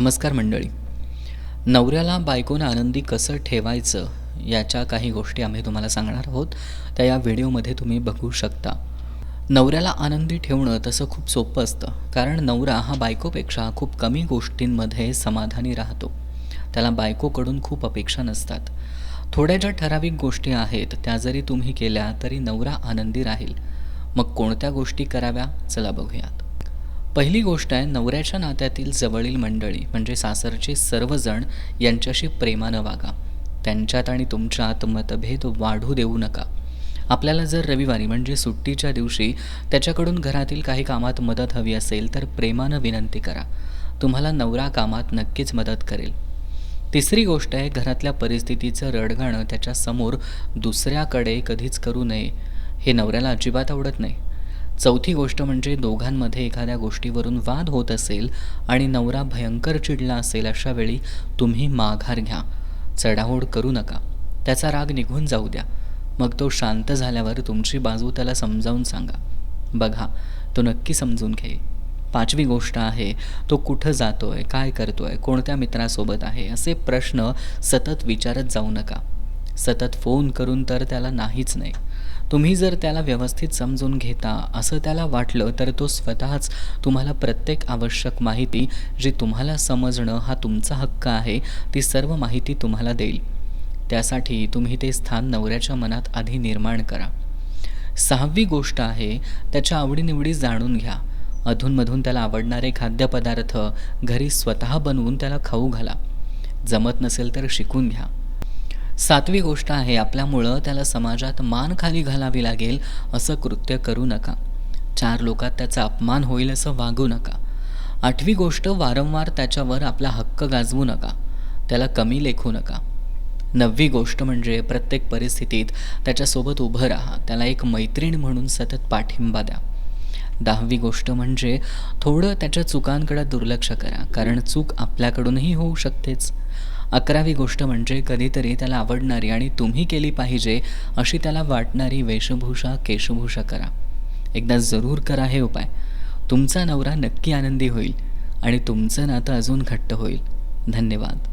नमस्कार मंडळी. नवऱ्याला बायकोनं आनंदी कसं ठेवायचं याच्या काही गोष्टी आम्ही तुम्हाला सांगणार आहोत. त्या या व्हिडिओमध्ये तुम्ही बघू शकता. नवऱ्याला आनंदी ठेवणं तसं खूप सोपं असतं कारण नवरा हा बायकोपेक्षा खूप कमी गोष्टींमध्ये समाधानी राहतो. त्याला बायकोकडून खूप अपेक्षा नसतात. थोड्या ज्या ठराविक गोष्टी आहेत त्या जरी तुम्ही केल्या तरी नवरा आनंदी राहील. मग कोणत्या गोष्टी कराव्या? चला बघूयात. पहिली गोष्ट आहे नवऱ्याच्या नात्यातील जवळील मंडळी म्हणजे सासरचे सर्वजण यांच्याशी प्रेमानं वागा. त्यांच्यात आणि तुमच्यात मतभेद वाढू देऊ नका. आपल्याला जर रविवारी म्हणजे सुट्टीच्या दिवशी त्याच्याकडून घरातील काही कामात मदत हवी असेल तर प्रेमानं विनंती करा. तुम्हाला नवरा कामात नक्कीच मदत करेल. तिसरी गोष्ट आहे घरातल्या परिस्थितीचं रडगाणं त्याच्यासमोर दुसऱ्याकडे कधीच करू नये. हे नवऱ्याला अजिबात आवडत नाही. चौथी गोष्ट म्हणजे दोघांमध्ये एखाद्या गोष्टीवरून वाद होत असेल आणि नवरा भयंकर चिडला असेल अशा वेळी तुम्ही माघार घ्या. चढाओढ करू नका. त्याचा राग निघून जाऊ द्या. मग तो शांत झाल्यावर तुमची बाजू त्याला समजावून सांगा. बघा तो नक्की समजून घे पाचवी गोष्ट आहे तो कुठं जातोय काय करतोय कोणत्या मित्रासोबत आहे असे प्रश्न सतत विचारत जाऊ नका. सतत फोन करून तर त्याला नाहीच नाही. तुम्ही जर त्याला व्यवस्थित समजून घेता असं त्याला वाटलं तर तो स्वतःच तुम्हाला प्रत्येक आवश्यक माहिती जी तुम्हाला समजणं हा तुमचा हक्क आहे ती सर्व माहिती तुम्हाला देईल. त्यासाठी तुम्ही ते स्थान नवऱ्याच्या मनात आधी निर्माण करा. सहावी गोष्ट आहे त्याच्या आवडीनिवडी जाणून घ्या. अधूनमधून त्याला आवडणारे खाद्यपदार्थ घरी स्वतः बनवून त्याला खाऊ घाला. जमत नसेल तर शिकून घ्या. सातवी गोष्ट आहे आपल्यामुळं त्याला समाजात मान खाली घालावी लागेल असं कृत्य करू नका. चार लोकात त्याचा अपमान होईल असं वागू नका. आठवी गोष्ट वारंवार त्याच्यावर आपला हक्क गाजवू नका. त्याला कमी लेखू नका. नववी गोष्ट म्हणजे प्रत्येक परिस्थितीत त्याच्यासोबत उभं राहा. त्याला एक मैत्रीण म्हणून सतत पाठिंबा द्या. दहावी गोष्ट म्हणजे थोडं त्याच्या चुकांकडे दुर्लक्ष करा कारण चूक आपल्याकडूनही होऊ शकतेच. अकरावी गोष्ट म्हणजे कधीतरी त्याला आवडणारी आणि तुम्ही केली पाहिजे अशी त्याला वाटणारी वेशभूषा केशभूषा करा. एकदा जरूर करा हे उपाय. तुमचा नवरा नक्की आनंदी होईल आणि तुमचं नातं अजून घट्ट होईल. धन्यवाद.